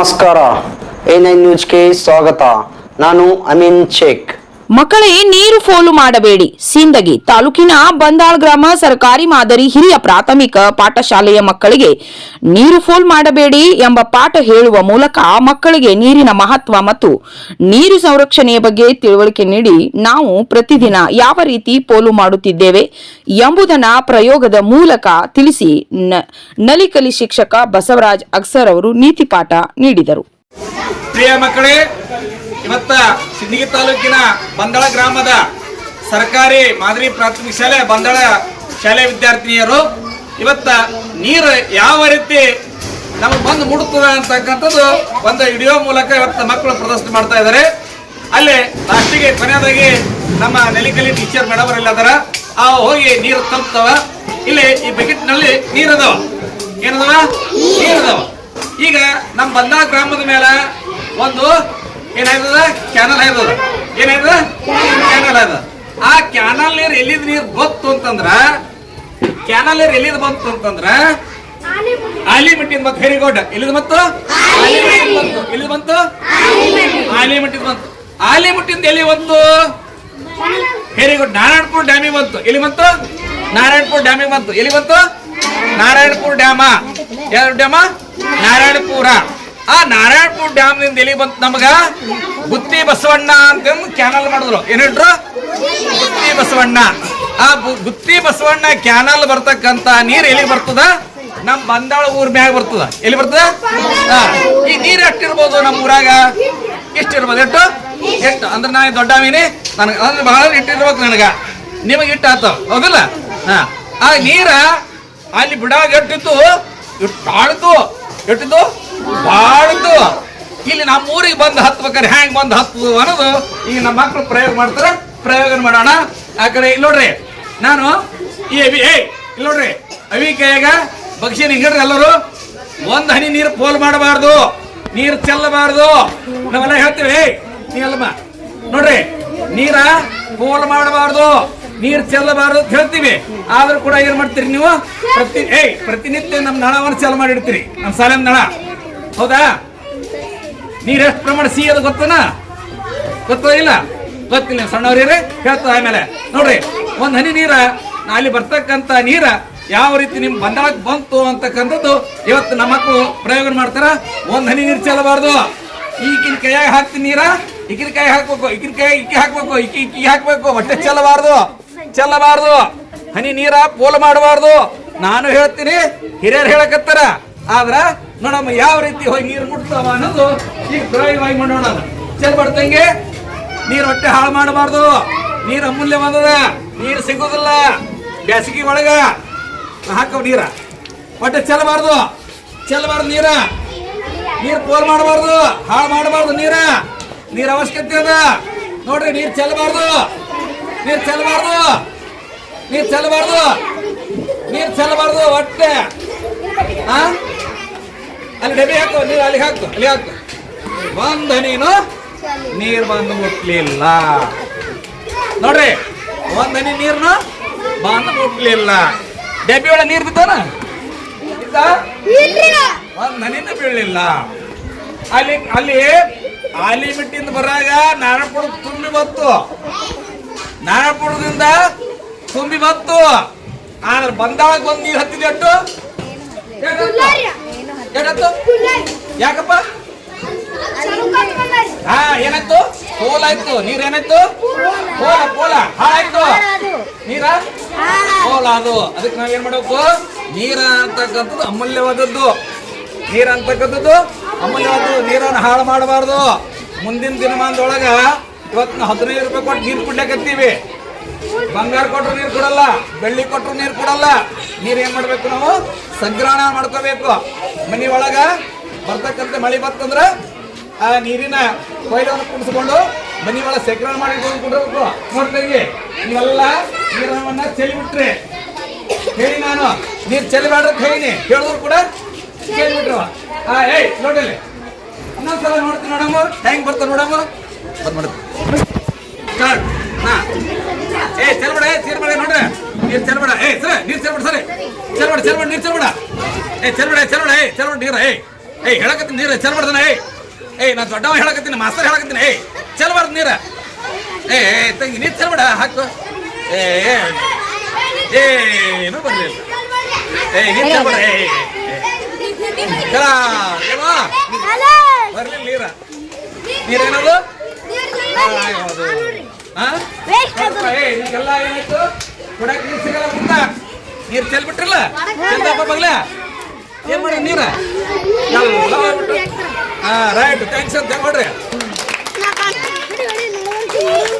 ನಮಸ್ಕಾರ A nine ನ್ಯೂಸ್ಗೆ ಸ್ವಾಗತ ನಾನು ಅಮೀನ್ ಶೇಖ್ ಮಕ್ಕಳೇ, ನೀರು ಫೋಲು ಮಾಡಬೇಡಿ. ಸಿಂದಗಿ ತಾಲೂಕಿನ ಬಂದಾಳ್ ಗ್ರಾಮ ಸರ್ಕಾರಿ ಮಾದರಿ ಹಿರಿಯ ಪ್ರಾಥಮಿಕ ಪಾಠಶಾಲೆಯ ಮಕ್ಕಳಿಗೆ ನೀರು ಫೋಲ್ ಮಾಡಬೇಡಿ ಎಂಬ ಪಾಠ ಹೇಳುವ ಮೂಲಕ ಮಕ್ಕಳಿಗೆ ನೀರಿನ ಮಹತ್ವ ಮತ್ತು ನೀರು ಸಂರಕ್ಷಣೆಯ ಬಗ್ಗೆ ತಿಳುವಳಿಕೆ ನೀಡಿ ನಾವು ಪ್ರತಿದಿನ ಯಾವ ರೀತಿ ಪೋಲು ಮಾಡುತ್ತಿದ್ದೇವೆ ಎಂಬುದನ್ನ ಪ್ರಯೋಗದ ಮೂಲಕ ತಿಳಿಸಿ ನಲಿಕಲಿ ಶಿಕ್ಷಕ ಬಸವರಾಜ್ ಅಕ್ಸರ್ ಅವರು ನೀತಿ ಪಾಠ ನೀಡಿದರು. ಇವತ್ತ ಸಿಂದಗಿ ತಾಲೂಕಿನ ಬಂದಳ ಗ್ರಾಮದ ಸರ್ಕಾರಿ ಮಾದರಿ ಪ್ರಾಥಮಿಕ ಶಾಲೆ ಬಂದಳ ಶಾಲೆ ವಿದ್ಯಾರ್ಥಿನಿಯರು, ಇವತ್ತ ನೀರು ಯಾವ ರೀತಿ ನಮಗೆ ಬಂದು ಮುಡುತ್ತದೆ ಅಂತಕ್ಕಂಥದ್ದು ಒಂದು ವಿಡಿಯೋ ಮೂಲಕ ಇವತ್ತು ಮಕ್ಕಳು ಪ್ರದರ್ಶನ ಮಾಡ್ತಾ ಇದ್ದಾರೆ. ಅಲ್ಲಿ ಲಾಸ್ಟಿಗೆ ಕೊನೆಯದಾಗಿ ನಮ್ಮ ನೆಲಿಕಲಿ ಟೀಚರ್ ಮೇಡಮ್ ಅವರೆಲ್ಲ ಅದರ. ಆ ಹೋಗಿ ನೀರು ತಲುಪ್ತವ ಇಲ್ಲಿ ಈ ಬಕೆಟ್ನಲ್ಲಿ ನೀರದವ. ಏನದವ? ನೀರದವ. ಈಗ ನಮ್ಮ ಬಂದಳ ಗ್ರಾಮದ ಮೇಲೆ ಒಂದು ಏನಾಯ್ತದ? ಕ್ಯಾನಲ್ ಆಯ್ತದ ಏನಾಯ್ತದ? ಕ್ಯಾನಲ್ ಆಯ್ತದ ಆ ಕ್ಯಾನಲ್ ನೀರು ಎಲ್ಲಿದ್ ನೀರು ಬಂತು ಅಂತಂದ್ರ ಕ್ಯಾನಲ್ ನೀರು ಎಲ್ಲಿದ್ ಬಂತು ಅಂತಂದ್ರ ಆಲಿಮಿಟ್ಟಿದ್ ಬಂತು. ವೆರಿ ಗುಡ್ ಎಲ್ಲಿದ್ ಬಂತು? ಬಂತು. ಆಲಿಮಿಟ್ಟಿದ್ ಬಂತು? ಆಲಿಮಿಟ್ಟಿಂದ ಬಂತು. ಆಲಿಮಟ್ಟಿಂದ ಎಲ್ಲಿ ಬಂತು? ವೆರಿ ಗುಡ್ ನಾರಾಯಣಪುರ ಡ್ಯಾಮಿಗೆ ಬಂತು. ಎಲ್ಲಿ ಬಂತು? ನಾರಾಯಣಪುರ ಡ್ಯಾಮಿಗೆ ಬಂತು. ಎಲ್ಲಿ ಬಂತು? ನಾರಾಯಣಪುರ ಡ್ಯಾಮ. ಯಾವ ಡ್ಯಾಮ? ನಾರಾಯಣಪುರ. ಆ ನಾರಾಯಣಪುರ ಡ್ಯಾಮ್ನಿಂದ ಎಲ್ಲಿ ಬಂತು ನಮಗ? ಬುತ್ತಿ ಬಸವಣ್ಣ ಅಂತ ಕ್ಯಾನಲ್ ಮಾಡಿದ್ರು. ಏನ್ ಹೇಳ್ರು? ಗುತ್ತಿ ಬಸವಣ್ಣ. ಆ ಬುತ್ತಿ ಬಸವಣ್ಣ ಕ್ಯಾನಲ್ ಬರ್ತಕ್ಕಂತ ನೀರ್ ಎಲ್ಲಿ ಬರ್ತದ? ನಮ್ ಬಂದಾಳ ಊರ್ ಮ್ಯಾಗ ಬರ್ತದ. ಎಲ್ಲಿ ಬರ್ತದ. ಈ ನೀರ್ ಎಷ್ಟಿರ್ಬೋದು ನಮ್ಮ ಊರಾಗ? ಎಷ್ಟಿರ್ಬೋದು? ಎಷ್ಟು? ಎಷ್ಟು. ಅಂದ್ರೆ ನಾ ದೊಡ್ಡವೀನಿ ನನಗೆ ಅಂದ್ರೆ ಬಹಳ ಇಟ್ಟಿರ್ಬೇಕು ನನಗ. ನಿಮಗೆ ಇಟ್ಟ ಆತ, ಹೌದಲ್ಲ? ಆ ನೀರ ಅಲ್ಲಿ ಬಿಡಾಗ ಎಟ್ಟಿತ್ತು ಇಟ್ಟು ಹೆಟ್ಟಿದ್ದು ಬಾಳ್ತು ಇಲ್ಲಿ ನಮ್ಮ ಊರಿಗೆ ಬಂದು ಹತ್ಬೇಕಾರೆ ಹ್ಯಾಂಗ್ ಬಂದು ಹತ್ತು ಅನ್ನೋದು ಈಗ ನಮ್ಮ ಮಕ್ಕಳು ಪ್ರಯೋಗ ಮಾಡ್ತಾರೆ. ಪ್ರಯೋಗ ಮಾಡೋಣ. ಆ ಕಡೆ ಇಲ್ಲಿ ನೋಡ್ರಿ. ನಾನು ಈ ಏ, ಇಲ್ಲಿ ನೋಡ್ರಿ. ಅವಿ ಕೈಯಾಗ ಬಗ್ಸಿ ಹಿಂಗಡ್ರಿ ಎಲ್ಲರೂ. ಒಂದ್ ಹನಿ ನೀರು ಪೋಲ್ ಮಾಡಬಾರ್ದು. ನೀರು ಚೆಲ್ಲಬಾರ್ದು. ನಾವೆಲ್ಲ ಹೇಳ್ತೀವಿ, ಏಯ್ ನೋಡ್ರಿ, ನೀರ ಪೋಲ್ ಮಾಡಬಾರ್ದು. ನೀರು ಚೆಲ್ಲಬಾರ್ದು ಅಂತ ಹೇಳ್ತೀವಿ. ಆದ್ರೂ ಕೂಡ ಏನ್ ಮಾಡ್ತೀರಿ ನೀವು? ಪ್ರತಿ ಏಯ್, ಪ್ರತಿನಿತ್ಯ ನಮ್ಮ ನಳವನ್ನು ಚೆಲ್ ಮಾಡಿಡ್ತೀರಿ. ನಮ್ಮ ಸಾಲ ನಳ. ಹೌದಾ? ನೀರ್ ಎಷ್ಟು ಪ್ರಮಾಣ ಸಿ ಅದು ಗೊತ್ತನ? ಗೊತ್ತೋ ಇಲ್ಲ? ಗೊತ್ತಿಲ್ಲ ಸಣ್ಣವ್ರಿ ಹೇಳ್ತ ಆಮೇಲೆ. ನೋಡ್ರಿ, ಒಂದ್ ಹನಿ ನೀರ ಅಲ್ಲಿ ಬರ್ತಕ್ಕಂತ ನೀರ ಯಾವ ರೀತಿ ನಿಮ್ ಬಂದಾಗ ಬಂತು ಅಂತಕ್ಕಂಥದ್ದು ಇವತ್ತು ನಮ್ಮ ಮಕ್ಕಳು ಪ್ರಯೋಗ ಮಾಡ್ತಾರ. ಒಂದ್ ಹನಿ ನೀರು ಚೆಲ್ಲಬಾರ್ದು. ಈಗಿನ ಕೈಯಾಗ ಹಾಕ್ತೀನಿ ನೀರ ಈಗಿನ ಕೈ ಹಾಕ್ಬೇಕು ಈಗಿನ ಕೈ ಇಕ್ಕಿ ಹಾಕ್ಬೇಕು ಇಕ್ಕಿ ಇಕ್ಕಿ ಹಾಕ್ಬೇಕು, ಹೊಟ್ಟೆ ಚೆಲ್ಲಬಾರ್ದು ಚೆಲ್ಲಬಾರ್ದು. ಹನಿ ನೀರ ಪೋಲು ಮಾಡಬಾರ್ದು. ನಾನು ಹೇಳ್ತೀನಿ, ಹಿರಿಯರು ಹೇಳಕತ್ತಾರ. ಆದ್ರ ನೋಡಮ್ಮ, ಯಾವ ರೀತಿ ಹೋಗಿ ನೀರು ಮುಟ್ತಾವ ಅನ್ನೋದು ಈಗ ಪ್ರಯೋಗವಾಗಿ ಮಾಡೋಣ ಚೆಲ್ಬಡ್ತಂಗೆ ನೀರು ಹೊಟ್ಟೆ ಹಾಳು ಮಾಡಬಾರ್ದು. ನೀರ್ ಅಮೂಲ್ಯವಾದದ ನೀರು ಸಿಗೋದಿಲ್ಲ. ಬ್ಯಾಸಿಗೆ ಒಳಗ ಹಾಕವ್ ನೀರ. ಹೊಟ್ಟೆ ಚೆಲ್ಲಬಾರ್ದು ಚೆಲ್ಲಬಾರ್ದು ನೀರ. ನೀರು ಪೋಲ್ ಮಾಡಬಾರ್ದು. ಹಾಳು ಮಾಡಬಾರ್ದು ನೀರ. ನೀರ ಅವಶ್ಯಕತೆ ಅದ. ನೋಡ್ರಿ, ನೀರು ಚೆಲ್ಲಬಾರ್ದು ನೀರು ಚೆಲ್ಲಬಾರ್ದು ನೀರು ಚೆಲ್ಲಬಾರ್ದು ನೀರು ಚೆಲ್ಲಬಾರ್ದು ಹೊಟ್ಟೆ. ಆ? ಅಲ್ಲಿ ಡಬ್ಬಿ ಹಾಕು, ನೀರು ಅಲ್ಲಿ ಹಾಕು ಅಲ್ಲಿ ಹಾಕು. ಬಂದ ನೀನು? ನೀರು ಬಂದು ಮುಟ್ಲಿಲ್ಲ. ನೋಡ್ರಿ ಒಂದ್ ಹನಿ ನೀರ್ನು? ಬಂದು ಮುಟ್ಲಿಲ್ಲ. ಡಬ್ಬಿ ಒಳಗೆ ನೀರ್ ಬಿದ್ದಾನ? ಬಿದ್ದ? ಒಂದ್ ಹನಿನ ಬೀಳಲಿಲ್ಲ. ಅಲ್ಲಿ ಅಲ್ಲಿ ಆಲಿಮಿಟ್ಟಿಂದ ಬರಾಗ ನಾರಾಯಣಪುರ ತುಂಬಿ ಬತ್ತು ನಾರಾಯಣಪುರದಿಂದ ತುಂಬಿ ಬತ್ತು ಆದ್ರೆ ಬಂದಾಗ ಬಂದು ನೀರ್ ಹತ್ತಿದೆ ಎಷ್ಟತ್ತು ಯಾಕಪ್ಪ? ಹಾ, ಏನಾಯ್ತು? ಪೋಲ್ ಆಯ್ತು. ನೀರ್ ಏನಾಯ್ತು? ಪೋಲ. ಪೋಲ ಹಾಳಾಯ್ತು ನೀರ? ಪೋಲ ಅದು. ಅದಕ್ಕೆ ನಾವ್ ಏನ್ ಮಾಡ್ಬೇಕು? ನೀರ ಅಂತಕ್ಕಂಥದ್ದು ಅಮೂಲ್ಯವಾದದ್ದು. ನೀರ ಅಂತಕ್ಕಂಥದ್ದು ಅಮೂಲ್ಯವಾದದ್ದು. ನೀರನ್ನು ಹಾಳು ಮಾಡಬಾರ್ದು. ಮುಂದಿನ ದಿನಮಾನದೊಳಗ ಇವತ್ತು ಹದಿನೈದು ರೂಪಾಯಿ ಕೊಟ್ಟು ನೀರು ಕುಡ್ಲಕತ್ತೀವಿ ಬಂಗಾರ ಕೊಟ್ಟರು ನೀರು ಕೊಡಲ್ಲ, ಬೆಳ್ಳಿ ಕೊಟ್ಟರು ನೀರು ಕೊಡಲ್ಲ. ನೀರು ಏನ್ ಮಾಡ್ಬೇಕು ನಾವು? ಸಂಗ್ರಹಣ ಮಾಡ್ಕೋಬೇಕು. ಮನಿ ಒಳಗ ಬರ್ತಕ್ಕಂಥ ಮಳೆ ಬರ್ತಂದ್ರ ಆ ನೀರಿನ ಕೊಯ್ಲವನ್ನು ಕುಡಿಸ್ಕೊಂಡು ಮನಿ ಒಳಗೆ ಸಂಗ್ರಹಣ ಮಾಡಿ ಇಟ್ಕೊಂಡ್ಬಿಡ್ಬೇಕು ನೋಡ್ತೀವಿ ನೀವೆಲ್ಲ ನೀರನ್ನ ಚೆಲ್ಲಿ ಬಿಟ್ರಿ ಹೇಳಿ ನಾನು, ನೀರು ಚೆಲ್ಲಬೇಡ್ರ ಹೇಳಿನಿ. ಹೇಳಿದ್ರು ಕೂಡ ಕೇಳಿಬಿಟ್ರು ಹಾ ಏಯ್ ನೋಡಿಲಿ ಇನ್ನೊಂದ್ಸಲ ನೋಡ್ತೀನಿ ನೋಡಮ್ಮ. ಹೆಂಗ್ ಬರ್ತಾವ ನೋಡಮ್ಮ? ಬಂದ್ ಮಾಡುತ್ತೆ ಸ್ಟಾರ್ಟ್ ಹಾ. ಏ, ಚೆಲ್ಬೇಡ, ಏ ನೋಡ್ರಿ. ನೀರ್ ಚೆಲ್ಬೇಡ. ಏ, ಸರ್, ನೀರ್ ಚೆಲ್ಬೇಡ, ಸರಿ. ಚೆಲ್ಬೇಡ ಚೆಲ್ಬೇಡ, ನೀರ್ ಚೆಲ್ಬೇಡ. ಏ ಚೆಲ್ಬೇಡ ಚೆಲ್ಬೇಡ ಏ ಚಲೋ ನೀರ ಏ ಏ ಹೇಳಕತ್ತೀನಿ ನೀರ ಚಲ್ ಏ ಏ ನಾನು ದೊಡ್ಡವ ಹೇಳಕತ್ತೀನಿ ಮಾಸ್ತರ್ ಹೇಳಕತ್ತೀನಿ ಏ ಚಲ್ಬಾರ್ದು ನೀರ. ಏ ಏ, ತಂಗಿ ನೀರು ಚಲ್ ಮಾಡ ಹಾಕು. ಏ ಏನು ಏ ಬರ್ಲಿಲ್ಲ. ಏಯ್ ನೀರು ಚಲ್ ಏ ಬರ್ಲಿಲ್ಲ ನೀರ. ನೀರೇನದು ಏನಾಯ್ತು? ಕುಡಕ್ ನೀರು ಸಿಗಲ್ಲ ನೀರು ಚೆಲ್ ಬಿಟ್ರಲ್ಲ? ಚೆಲ್ದಪ್ಪ ಬಗ್ಲ? ಏನ್ ಮಾಡಿ ನೀರ ಹಾ ರೈಟ್ ಥ್ಯಾಂಕ್ಸ್ ಅಂತ ನೋಡ್ರಿ